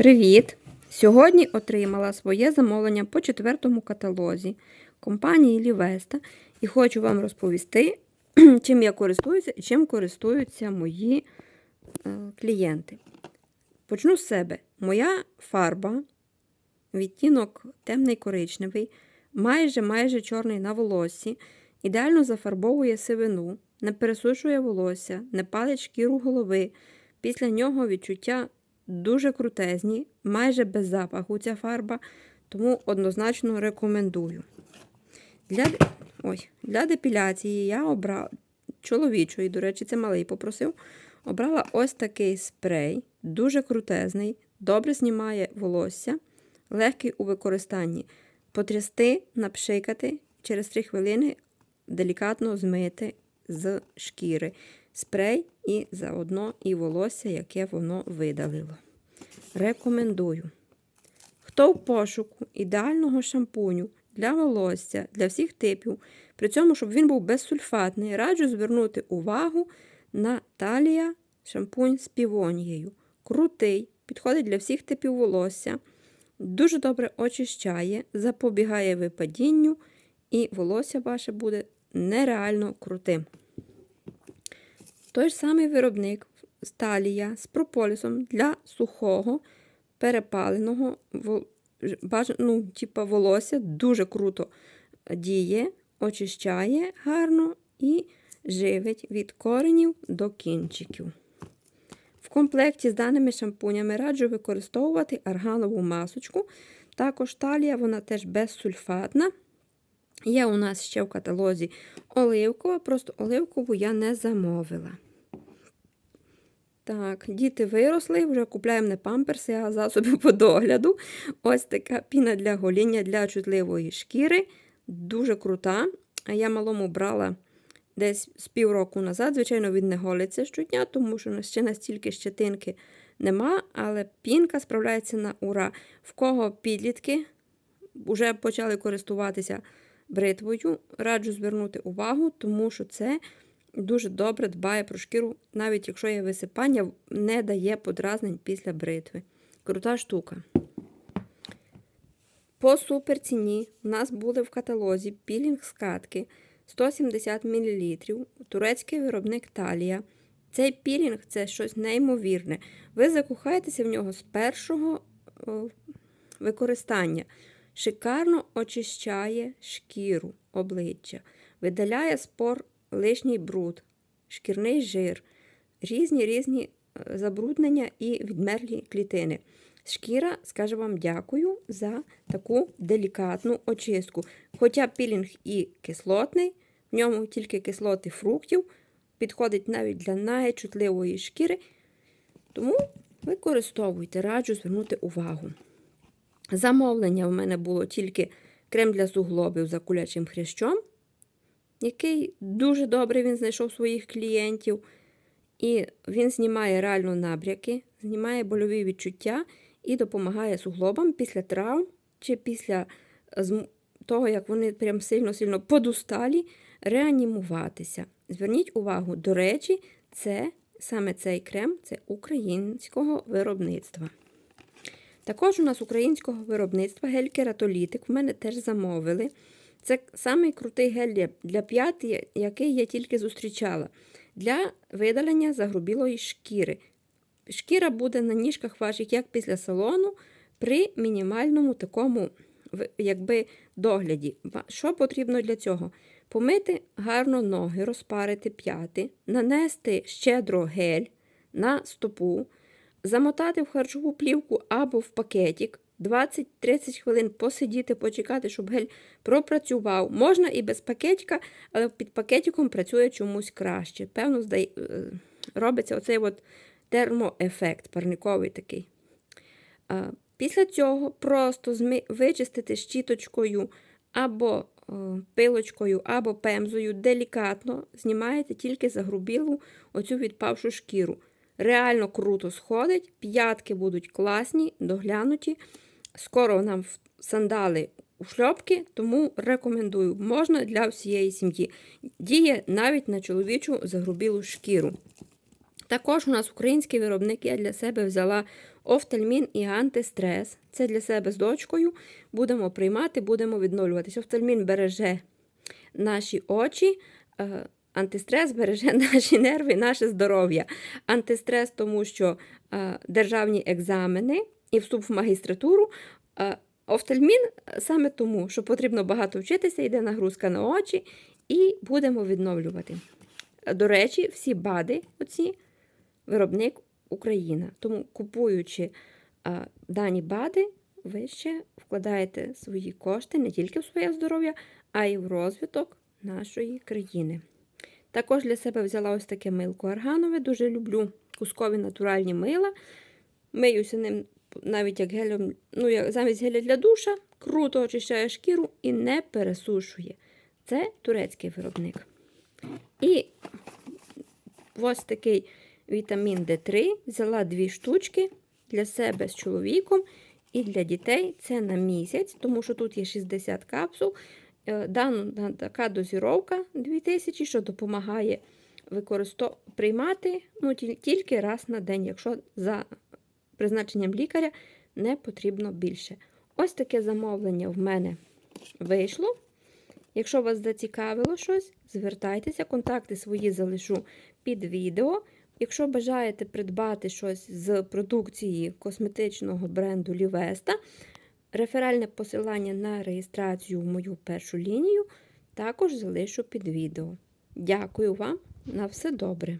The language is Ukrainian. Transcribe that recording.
Привіт! Сьогодні отримала своє замовлення по четвертому каталозі компанії Лівеста і хочу вам розповісти, чим я користуюся і чим користуються мої е, клієнти. Почну з себе. Моя фарба, відтінок темний коричневий, майже майже чорний на волоссі, ідеально зафарбовує сивину, не пересушує волосся, не палить шкіру голови. Після нього відчуття дуже крутезні, майже без запаху ця фарба, тому однозначно рекомендую. Для ой, для депіляції я обрала чоловічої, до речі, це малий попросив. Обрала ось такий спрей, дуже крутезний, добре знімає волосся, легкий у використанні. Потрясти, напшикати, через 3 хвилини делікатно змити з шкіри спрей і заодно і волосся, яке воно видалило. Рекомендую. Хто в пошуку ідеального шампуню для волосся, для всіх типів, при цьому, щоб він був безсульфатний, раджу звернути увагу на талія шампунь з півонією. Крутий, підходить для всіх типів волосся, дуже добре очищає, запобігає випадінню, і волосся ваше буде нереально крутим. Той ж самий виробник сталія з прополісом для сухого, перепаленого ну, типу волосся дуже круто діє, очищає гарно і живить від коренів до кінчиків. В комплекті з даними шампунями раджу використовувати арганову масочку. Також талія, вона теж безсульфатна. Є у нас ще в каталозі оливкова, просто оливкову я не замовила. Так, діти виросли, вже купляємо не памперси, а засоби по догляду. Ось така піна для гоління для чутливої шкіри. Дуже крута. А я малому брала десь з півроку назад. Звичайно, він не голиться щодня, тому що ще настільки щетинки нема, але пінка справляється на ура. В кого підлітки вже почали користуватися бритвою, раджу звернути увагу, тому що це дуже добре дбає про шкіру, навіть якщо є висипання, не дає подразнень після бритви. Крута штука. По суперціні у нас були в каталозі пілінг скатки 170 мл, турецький виробник Талія. Цей пілінг це щось неймовірне. Ви закохаєтеся в нього з першого використання. Шикарно очищає шкіру обличчя, видаляє спор лишній бруд, шкірний жир, різні різні е, забруднення і відмерлі клітини. Шкіра скаже вам дякую за таку делікатну очистку. Хоча пілінг і кислотний, в ньому тільки кислоти фруктів, підходить навіть для найчутливої шкіри. Тому використовуйте, раджу звернути увагу. Замовлення в мене було тільки крем для суглобів за кулячим хрящом, який дуже добре він знайшов своїх клієнтів. І він знімає реально набряки, знімає больові відчуття і допомагає суглобам після травм чи після того, як вони прям сильно-сильно подусталі, реанімуватися. Зверніть увагу, до речі, це саме цей крем це українського виробництва. Також у нас українського виробництва гель-кератолітик в мене теж замовили. Це самий крутий гель для п'ят, який я тільки зустрічала. Для видалення загрубілої шкіри. Шкіра буде на ніжках ваших, як після салону, при мінімальному такому якби, догляді. Що потрібно для цього? Помити гарно ноги, розпарити п'яти, нанести щедро гель на стопу, замотати в харчову плівку або в пакетик, 20-30 хвилин посидіти, почекати, щоб гель пропрацював. Можна і без пакетика, але під пакетиком працює чомусь краще. Певно, здає, робиться оцей от термоефект, парниковий такий. Після цього просто вичистити щіточкою або пилочкою, або пемзою, делікатно знімаєте тільки загрубілу оцю відпавшу шкіру. Реально круто сходить, п'ятки будуть класні, доглянуті. Скоро нам сандали у шльопки, тому рекомендую, можна для всієї сім'ї. Діє навіть на чоловічу загрубілу шкіру. Також у нас український виробник я для себе взяла офтальмін і антистрес. Це для себе з дочкою. Будемо приймати, будемо відновлюватися. Офтальмін береже наші очі. е, Антистрес береже наші нерви, наше здоров'я. Антистрес, тому що е, державні екзамени і вступ в магістратуру. Е, Офтальмін саме тому, що потрібно багато вчитися, йде нагрузка на очі, і будемо відновлювати. До речі, всі БАДи, оці виробник Україна. Тому купуючи а, дані БАДи, ви ще вкладаєте свої кошти не тільки в своє здоров'я, а й в розвиток нашої країни. Також для себе взяла ось таке милко органове. Дуже люблю кускові натуральні мила. Миюся ним навіть як гелем, ну, як замість геля для душа, круто очищає шкіру і не пересушує. Це турецький виробник. І ось такий вітамін D3. Взяла дві штучки для себе з чоловіком і для дітей. Це на місяць, тому що тут є 60 капсул. Е, Дана така дозіровка 2000, що допомагає використов... приймати ну, тільки раз на день, якщо за призначенням лікаря не потрібно більше. Ось таке замовлення в мене вийшло. Якщо вас зацікавило щось, звертайтеся, контакти свої залишу під відео. Якщо бажаєте придбати щось з продукції косметичного бренду Лівеста, реферальне посилання на реєстрацію в мою першу лінію також залишу під відео. Дякую вам на все добре!